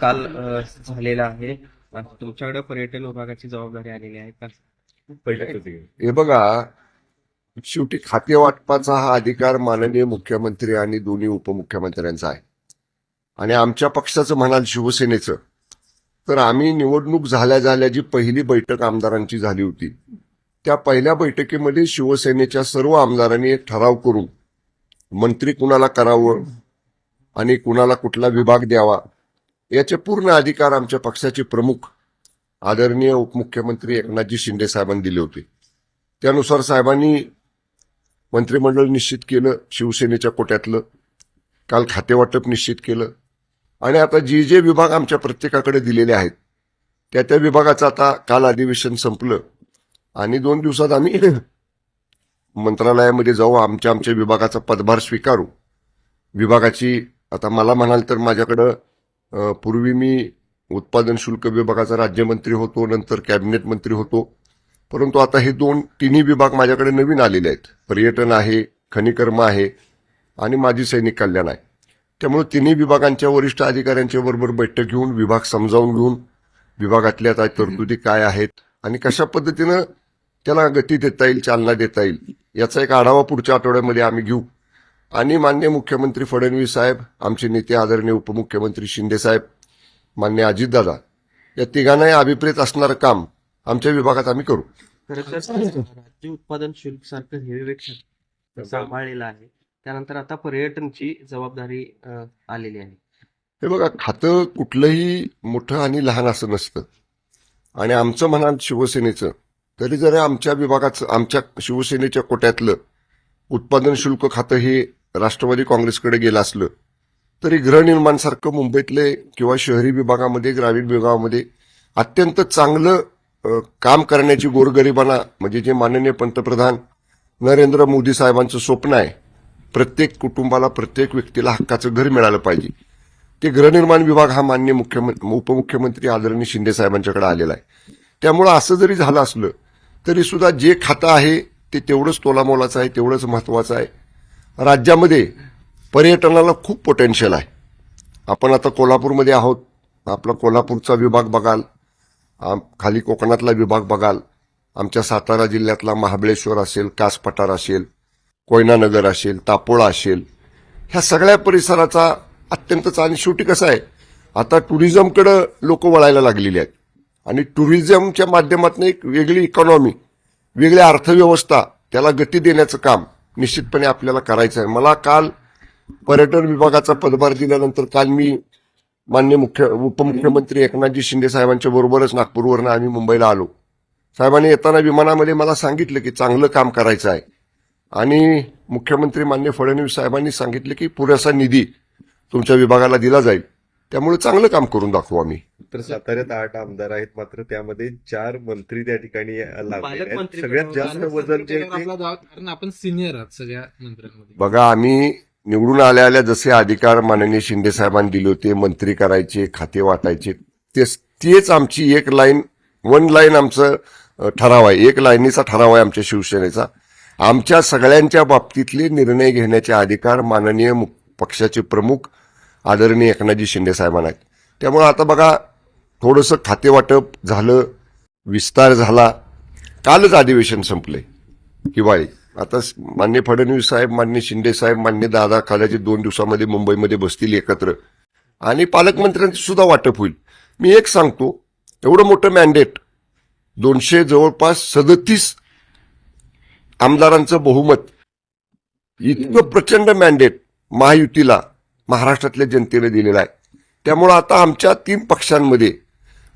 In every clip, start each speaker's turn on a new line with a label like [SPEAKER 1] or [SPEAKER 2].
[SPEAKER 1] काल झालेला आहे. तुमच्याकडे पर्यटन विभागाची जबाबदारी आलेली आहे का?
[SPEAKER 2] हे बघा शेवटी खाते वाटपाचा हा अधिकार माननीय मुख्यमंत्री आणि दोन्ही उपमुख्यमंत्र्यांचा आहे. आणि आमच्या पक्षाचं म्हणाल शिवसेनेचं. तर आम्ही निवडणूक झाल्या झाल्या जी पहिली बैठक आमदारांची झाली होती त्या पहिल्या बैठकीमध्ये शिवसेनेच्या सर्व आमदारांनी एक ठराव करून मंत्री कुणाला करावं आणि कुणाला कुठला विभाग द्यावा याचे पूर्ण अधिकार आमच्या पक्षाचे प्रमुख आदरणीय उपमुख्यमंत्री एकनाथजी शिंदे साहेबांनी दिले होते. त्यानुसार साहेबांनी मंत्रिमंडळ निश्चित केलं शिवसेनेच्या कोट्यातलं काल खातेवाटप निश्चित केलं. आणि आता जे जे विभाग आमच्या प्रत्येकाकडे दिलेले आहेत त्या त्या विभागाचं आता काल अधिवेशन संपलं. आणि दोन दिवसात आम्ही मंत्रालयामध्ये जाऊ आमच्या आमच्या विभागाचा पदभार स्वीकारू. विभागाची आता मला म्हणाल तर माझ्याकडं पूर्वी मी उत्पादन शुल्क विभागाचा राज्यमंत्री होतो नंतर कॅबिनेट मंत्री होतो. परंतु आता हे दोन तिन्ही विभाग माझ्याकडे नवीन आलेले आहेत. पर्यटन आहे खनिकर्म आहे आणि माजी सैनिक कल्याण आहे. त्यामुळे तिन्ही विभागांच्या वरिष्ठ अधिकाऱ्यांच्या बरोबर बैठक घेऊन विभाग समजावून घेऊन विभागातल्या आता तरतुदी काय आहेत आणि कशा पद्धतीनं त्याला गती देता येईल चालना देता येईल याचा एक आढावा पुढच्या आठवड्यामध्ये आम्ही घेऊ. आणि मान्य मुख्यमंत्री फडणवीस साहेब आमचे नेते आदरणीय उपमुख्यमंत्री शिंदे साहेब मान्य अजितदादा या तिघांनाही अभिप्रेत असणारं काम आमच्या विभागात आम्ही करू.
[SPEAKER 1] खरं तर राज्य उत्पादन शुल्क सारखं वेग सांभाळलेलं आहे. त्यानंतर आता पर्यटनची जबाबदारी अ, आलेली आहे.
[SPEAKER 2] हे बघा खातं कुठलंही मोठं आणि लहान असं नसतं. आणि आमचं म्हणाल शिवसेनेचं तरी जरी आमच्या विभागाचं आमच्या शिवसेनेच्या कोट्यातलं उत्पादन शुल्क खातं हे राष्ट्रवादी काँग्रेसकडे गेलं असलं तरी गृहनिर्माणसारखं मुंबईतले किंवा शहरी विभागामध्ये ग्रामीण विभागामध्ये अत्यंत चांगलं काम करण्याची गोरगरिबांना म्हणजे जे माननीय पंतप्रधान नरेंद्र मोदी साहेबांचं स्वप्न आहे प्रत्येक कुटुंबाला प्रत्येक व्यक्तीला हक्काचं घर मिळालं पाहिजे. ते गृहनिर्माण विभाग हा मान्य मुख्यमंत्री उपमुख्यमंत्री आदरणीय शिंदे साहेबांच्याकडे आलेला आहे. त्यामुळं असं जरी झालं असलं तरी सुद्धा जे खातं आहे ते तेवढंच तोलामोलाचं आहे तेवढंच महत्वाचं आहे. राज्यामध्ये पर्यटनाला खूप पोटेन्शियल आहे. आपण आता कोल्हापूरमध्ये आहोत. आपला कोल्हापूरचा विभाग बघाल. आम- खाली कोकणातला विभाग बघाल. आमच्या सातारा जिल्ह्यातला महाबळेश्वर असेल कास पठार असेल कोयनानगर असेल तापोळा असेल. ह्या सगळ्या परिसराचा अत्यंत आणि शेवटी कसं आहे? आता टुरिझमकडं लोक वळायला लागलेली आहेत. आणि टुरिझमच्या माध्यमातून एक वेगळी इकॉनॉमी वेगळी अर्थव्यवस्था त्याला गती देण्याचं काम निश्चितपणे आपल्याला करायचं आहे. मला काल पर्यटन विभागाचा पदभार दिल्यानंतर काल मी मान्य मुख्य उपमुख्यमंत्री एकनाथजी शिंदे साहेबांच्या बरोबरच नागपूरवरनं आम्ही मुंबईला आलो. साहेबांनी येताना विमानामध्ये मला सांगितलं की चांगलं काम करायचं आहे. आणि मुख्यमंत्री मान्य फडणवीस साहेबांनी सांगितलं की पुरेसा निधी तुमच्या विभागाला दिला जाईल. त्यामुळे चांगलं काम करून दाखवू आम्ही.
[SPEAKER 3] तर साताऱ्यात आठ आमदार आहेत. मात्र त्यामध्ये चार मंत्री त्या ठिकाणी सगळ्यात जास्त वजन जे आहे ते
[SPEAKER 4] आपला दावा- कारण आपण सिनियर आहात सगळ्या मंत्र्यांमध्ये.
[SPEAKER 2] बघा आम्ही निवडून आल्या आल्या जसे अधिकार माननीय शिंदे साहेबांनी दिले होते मंत्री करायचे खाते वाटायचे तेच तेच आमची एक लाईन वन लाईन आमचं ठराव आहे. एक लाईनीचा ठराव आहे आमच्या शिवसेनेचा. आमच्या सगळ्यांच्या बाबतीतले निर्णय घेण्याचे अधिकार माननीय पक्षाचे प्रमुख आदरणीय एकनाथजी शिंदे साहेबांना आहेत. त्यामुळे आता बघा थोडंसं खातेवाटप झालं विस्तार झाला कालच अधिवेशन संपले. हिवाळी. आता मान्य फडणवीस साहेब मान्य शिंदे साहेब मान्य दादा कदाचित दोन दिवसामध्ये मुंबईमध्ये बसतील एकत्र. आणि पालकमंत्र्यांचे सुद्धा वाटप होईल. मी एक सांगतो एवढं मोठं मॅन्डेट दोनशे जवळपास सदतीस आमदारांचं बहुमत इतकं प्रचंड मॅन्डेट महायुतीला महाराष्ट्रातल्या जनतेने दिलेलं आहे. त्यामुळं आता आमच्या तीन पक्षांमध्ये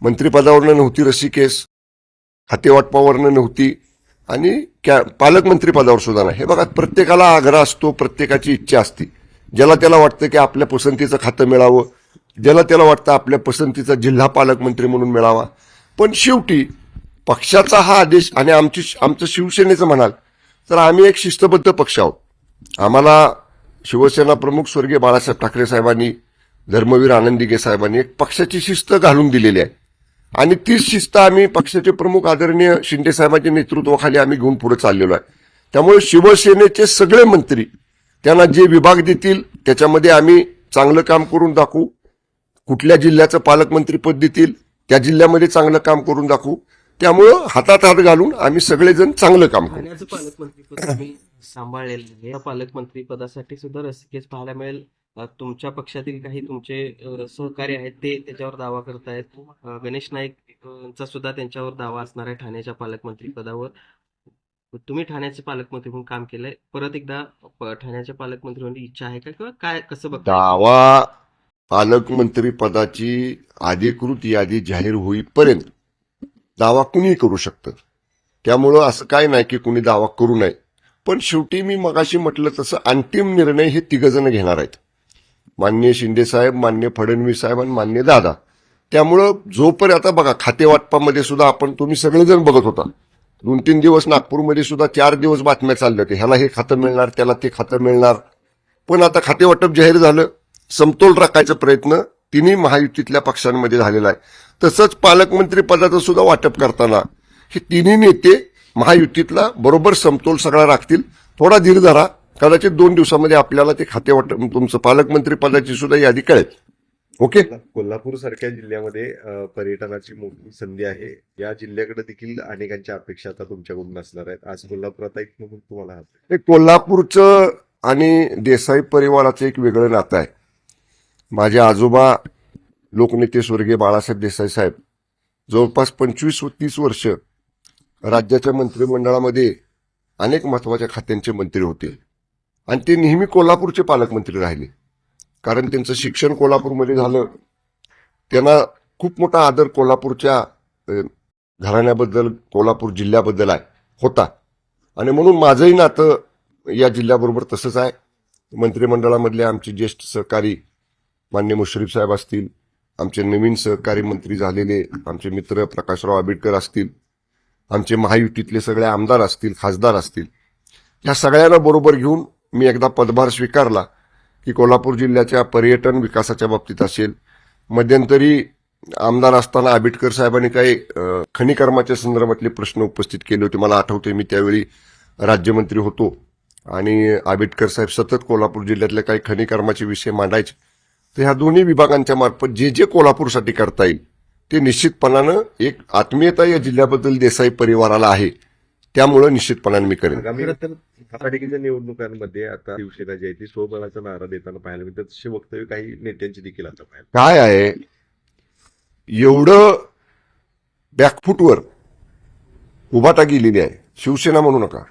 [SPEAKER 2] मंत्रिपदावरनं नव्हती रसिकेस खातेवाटपावरनं नव्हती आणि कॅ पालकमंत्रीपदावर सुद्धा नाही. हे बघा प्रत्येकाला आग्रह असतो प्रत्येकाची इच्छा असते. ज्याला त्याला वाटतं की आपल्या पसंतीचं खातं मिळावं ज्याला त्याला वाटतं आपल्या पसंतीचा जिल्हा पालकमंत्री म्हणून मिळावा. पण शेवटी पक्षाचा हा आदेश आणि आमची आमचं शिवसेनेचं म्हणाल तर आम्ही एक शिस्तबद्ध पक्ष आहोत. आम्हाला शिवसेना प्रमुख स्वर्गीय बाळासाहेब ठाकरे साहेबांनी धर्मवीर आनंदिगे साहेबांनी एक पक्षाची शिस्त घालून दिलेली आहे. आणि तीच शिस्त आम्ही पक्षाचे प्रमुख आदरणीय शिंदे साहेबांच्या नेतृत्वाखाली आम्ही घेऊन पुढे चाललेलो आहे. त्यामुळे शिवसेनेचे सगळे मंत्री त्यांना जे विभाग देतील त्याच्यामध्ये आम्ही चांगलं काम करून दाखवू. कुठल्या जिल्ह्याचं पालकमंत्रीपद देतील त्या जिल्ह्यामध्ये चांगलं काम करून दाखवू. त्यामुळं हातात हात घालून आम्ही सगळेजण चांगलं काम करू.
[SPEAKER 1] पालकमंत्री सांभाळलेलं पालकमंत्री पदासाठी सुद्धा रसिकेच पाहायला मिळेल. तुमच्या पक्षातील काही तुमचे सहकारी आहेत ते त्याच्यावर दावा करतायत. आहेत गणेश नाईक चा सुद्धा त्यांच्यावर दावा असणार आहे ठाण्याच्या पालकमंत्री पदावर. तुम्ही ठाण्याचे पालकमंत्री म्हणून काम केलंय. परत एकदा ठाण्याचे ठाण्याच्या पालकमंत्री म्हणून इच्छा आहे का? किंवा काय कसं बघता
[SPEAKER 2] दावा पालकमंत्री पदाची अधिकृत यादी जाहीर होईपर्यंत दावा कुणीही करू शकतं. त्यामुळं असं काय नाही की कुणी दावा करू नये. पण शेवटी मी मगाशी म्हटलं तसं अंतिम निर्णय हे तिघजण घेणार आहेत. मान्य शिंदे साहेब मान्य फडणवीस साहेब आणि मान्य दादा. त्यामुळं जोपर्यंत आता बघा खातेवाटपामध्ये सुद्धा आपण तुम्ही सगळेजण बघत होता. दोन तीन दिवस नागपूरमध्ये सुद्धा चार दिवस बातम्या चालल्या होत्या. ह्याला हे खातं मिळणार त्याला ते खातं मिळणार. पण आता खातेवाटप जाहीर झालं. समतोल राखायचा प्रयत्न तिन्ही महायुतीतल्या पक्षांमध्ये झालेला आहे. तसंच पालकमंत्री पदाचं सुद्धा वाटप करताना हे तिन्ही नेते महायुतीतला बरोबर समतोल सगळा राखतील. थोडा धीर धरा. कदाचित दोन दिवसामध्ये आपल्याला ते खाते वाटप तुमचं पालकमंत्री पदाची सुद्धा यादी कळेल. ओके?
[SPEAKER 3] कोल्हापूर सारख्या जिल्ह्यामध्ये पर्यटनाची मोठी संधी आहे. या जिल्ह्याकडे देखील अनेकांच्या अपेक्षा आता तुमच्याकडून असणार आहेत. आज कोल्हापुरात एक म्हणून तुम्हाला
[SPEAKER 2] कोल्हापूरचं आणि देसाई परिवाराचं एक वेगळं नातं आहे. माझे आजोबा लोकनेते स्वर्गीय बाळासाहेब देसाई साहेब जवळपास पंचवीस व तीस वर्ष राज्याच्या मंत्रिमंडळामध्ये अनेक महत्त्वाच्या खात्यांचे मंत्री होते. आणि ते नेहमी कोल्हापूरचे पालकमंत्री राहिले. कारण त्यांचं शिक्षण कोल्हापूरमध्ये झालं. त्यांना खूप मोठा आदर कोल्हापूरच्या घराण्याबद्दल कोल्हापूर जिल्ह्याबद्दल आहे होता. आणि म्हणून माझंही नातं या जिल्ह्याबरोबर तसंच आहे. मंत्रिमंडळामधले आमचे ज्येष्ठ सहकारी मान्य मुश्रीफ साहेब असतील आमचे नवीन सहकारी मंत्री झालेले आमचे मित्र प्रकाशराव आंबेडकर असतील आमचे महायुतीतले सगळे आमदार असतील खासदार असतील या सगळ्यांना बरोबर घेऊन मी एकदा पदभार स्वीकारला की कोल्हापूर जिल्ह्याच्या पर्यटन विकासाच्या बाबतीत असेल. मध्यंतरी आमदार असताना आंबेडकर साहेबांनी काही खनिकर्माच्या संदर्भातले प्रश्न उपस्थित केले होते. मला आठवते मी त्यावेळी राज्यमंत्री होतो आणि आंबेडकर साहेब सतत कोल्हापूर जिल्ह्यातल्या काही खनिकर्माचे विषय मांडायचे. तर ह्या दोन्ही विभागांच्या मार्फत जे जे कोल्हापूरसाठी करता येईल ते निश्चितपणानं एक आत्मीयता या जिल्ह्याबद्दल देसाई परिवाराला आहे. त्यामुळं निश्चितपणाने मी करेन.
[SPEAKER 3] आगामी महापालिकेच्या निवडणुकांमध्ये आता शिवसेना जी आहे ती स्वबळाचा नारा देताना पाहायला मिळतात तसे वक्तव्य काही नेत्यांची देखील आता पाहायला
[SPEAKER 2] काय आहे? एवढं बॅकफूटवर उभाटा गेलेली आहे. शिवसेना म्हणू नका.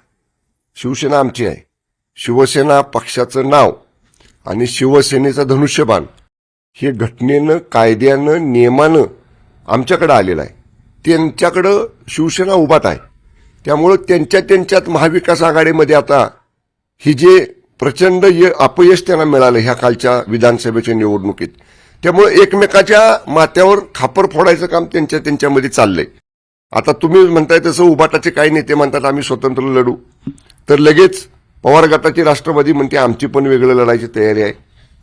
[SPEAKER 2] शिवसेना आमची आहे. शिवसेना पक्षाचं नाव आणि शिवसेनेचं धनुष्यबाण हे घटनेनं कायद्यानं नियमानं आमच्याकडे आलेलं आहे. त्यांच्याकडं शिवसेना उभाट आहे. त्यामुळं त्यांच्या त्यांच्यात महाविकास आघाडीमध्ये आता ही जे प्रचंड य- अपयश त्यांना मिळालं ह्या कालच्या विधानसभेच्या निवडणुकीत. त्यामुळे एकमेकाच्या माथ्यावर खापर फोडायचं काम त्यांच्या त्यांच्यामध्ये चाललंय. आता तुम्ही म्हणताय तसं उभाटाचे काही नेते म्हणतात आम्ही स्वतंत्र लढू. तर लगेच पवार गटाची राष्ट्रवादी म्हणते आमची पण वेगळं लढायची तयारी आहे.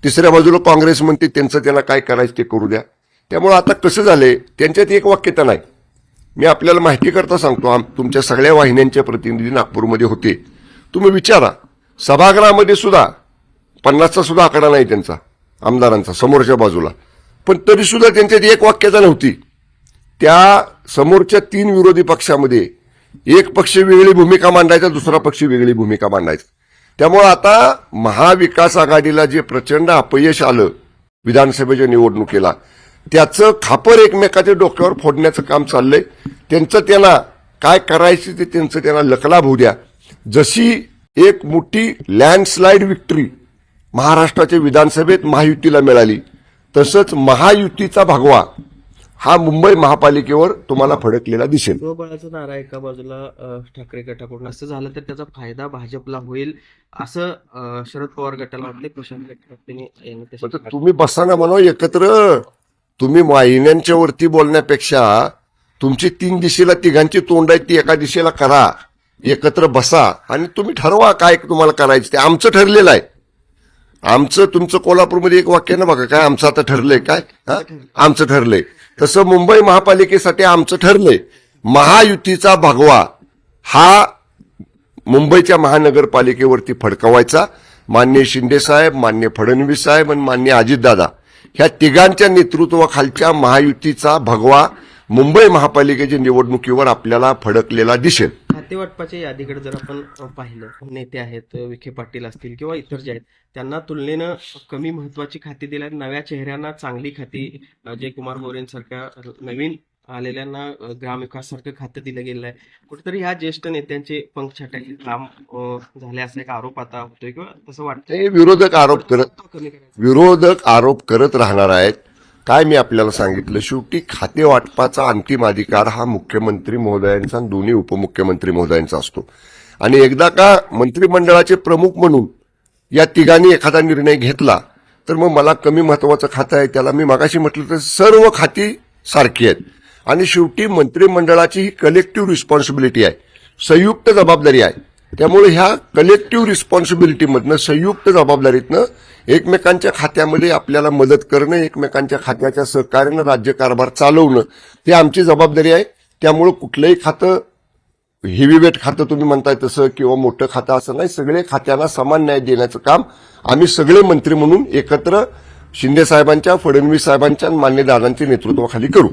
[SPEAKER 2] तिसऱ्या बाजूला काँग्रेस म्हणते त्यांचं त्यांना काय करायचं ते करू द्या. त्यामुळे आता कसं झालंय त्यांच्यात एक वाक्यता नाही. मी आपल्याला माहिती करता सांगतो आम- तुमच्या सगळ्या वाहिन्यांचे प्रतिनिधी नागपूरमध्ये होते. तुम्ही विचारा सभागृहामध्ये सुद्धा पन्नासचा सुद्धा आकडा नाही त्यांचा आमदारांचा समोरच्या बाजूला. पण तरी सुद्धा त्यांच्यात एक वाक्यता नव्हती. त्या समोरच्या तीन विरोधी पक्षामध्ये एक पक्ष वेगळी भूमिका मांडायचा दुसरा पक्ष वेगळी भूमिका मांडायचा. त्यामुळे आता महाविकास आघाडीला जे प्रचंड अपयश आलं विधानसभेच्या निवडणुकीला त्याचं खापर एकमेकाच्या डोक्यावर फोडण्याचं काम चाललंय. त्यांचं त्यांना काय करायचं ते त्यांचं त्यांना लकलाभ होऊ द्या. जशी एक मोठी लँडस्लाईड विक्ट्री महाराष्ट्राच्या विधानसभेत महायुतीला मिळाली तसंच महायुतीचा भगवा हा मुंबई महापालिकेवर तुम्हाला फडकलेला दिसेल.
[SPEAKER 1] स्वबळाचा नारा एका बाजूला ठाकरे गटाकडून असं झालं तर त्याचा फायदा भाजपला होईल असं शरद पवार गटाला वाटते प्रशांत गटाने
[SPEAKER 2] तुम्ही बसाना म्हणा एकत्र तुम्ही वाहिन्यांच्या वरती बोलण्यापेक्षा तुमची तीन दिशेला तिघांची तोंड आहे ती एका दिशेला करा. एकत्र बसा आणि तुम्ही ठरवा काय तुम्हाला करायचं ते. आमचं ठरलेलं आहे. आमचं तुमचं कोल्हापूरमध्ये एक वाक्य ना बघा काय आमचं आता ठरलंय काय? आमचं ठरलंय. तसं मुंबई महापालिकेसाठी आमचं ठरलंय. महायुतीचा भगवा हा मुंबईच्या महानगरपालिकेवरती फडकवायचा. मान्य शिंदे साहेब मान्य फडणवीस साहेब आणि मान्य अजितदादा. ह्या तिघांच्या नेतृत्वाखालच्या महायुतीचा भगवा मुंबई महापालिकेच्या निवडणुकीवर आपल्याला फडकलेला दिसेल.
[SPEAKER 1] खातेवाटपाच्या यादीकडे जर आपण पाहिलं नेते आहेत विखे पाटील असतील किंवा इतर जे आहेत त्यांना तुलनेनं कमी महत्वाची खाती दिल्यात. नव्या चेहऱ्यांना चांगली खाती अजय कुमार मोरेंसारख्या नवीन आलेल्यांना अ, ग्रामविकास सारखं खातं दिलं गेलं आहे कुठेतरी ह्या ज्येष्ठ नेत्यांचे पंखछाट्याचे काम अ, झाले असा एक आरोप आता होतोय किंवा तसं वाटतंय?
[SPEAKER 2] ते विरोधक आरोप करत
[SPEAKER 1] कमी
[SPEAKER 2] विरोधक आरोप करत राहणार आहेत. काय मी आपल्याला सांगितलं? शेवटी खाते वाटपाचा अंतिम अधिकार हा मुख्यमंत्री महोदयांचा आणि दोन्ही उपमुख्यमंत्री महोदयांचा असतो. आणि एकदा का मंत्रिमंडळाचे प्रमुख म्हणून या तिघांनी एखादा निर्णय घेतला तर मग मला कमी महत्वाचं खातं आहे. त्याला मी मागाशी म्हटलं तर सर्व खाती सारखी आहेत. आणि शेवटी मंत्रिमंडळाची ही कलेक्टिव्ह रिस्पॉन्सिबिलिटी आहे. संयुक्त जबाबदारी आहे. त्यामुळे ह्या कलेक्टिव्ह रिस्पॉन्सिबिलिटीमधनं संयुक्त जबाबदारीतनं एकमेकांच्या खात्यामध्ये आपल्याला मदत करणं एकमेकांच्या खात्याच्या सहकार्यानं राज्यकारभार चालवणं हे आमची जबाबदारी आहे. त्यामुळे कुठलंही खातं हेवीवेट खातं तुम्ही म्हणताय तसं किंवा मोठं खातं असं नाही सगळे खात्यांना समान न्याय देण्याचं काम आम्ही सगळे मंत्री म्हणून एकत्र शिंदे साहेबांच्या फडणवीस साहेबांच्या आणि मान्य दादांच्या नेतृत्वाखाली करू.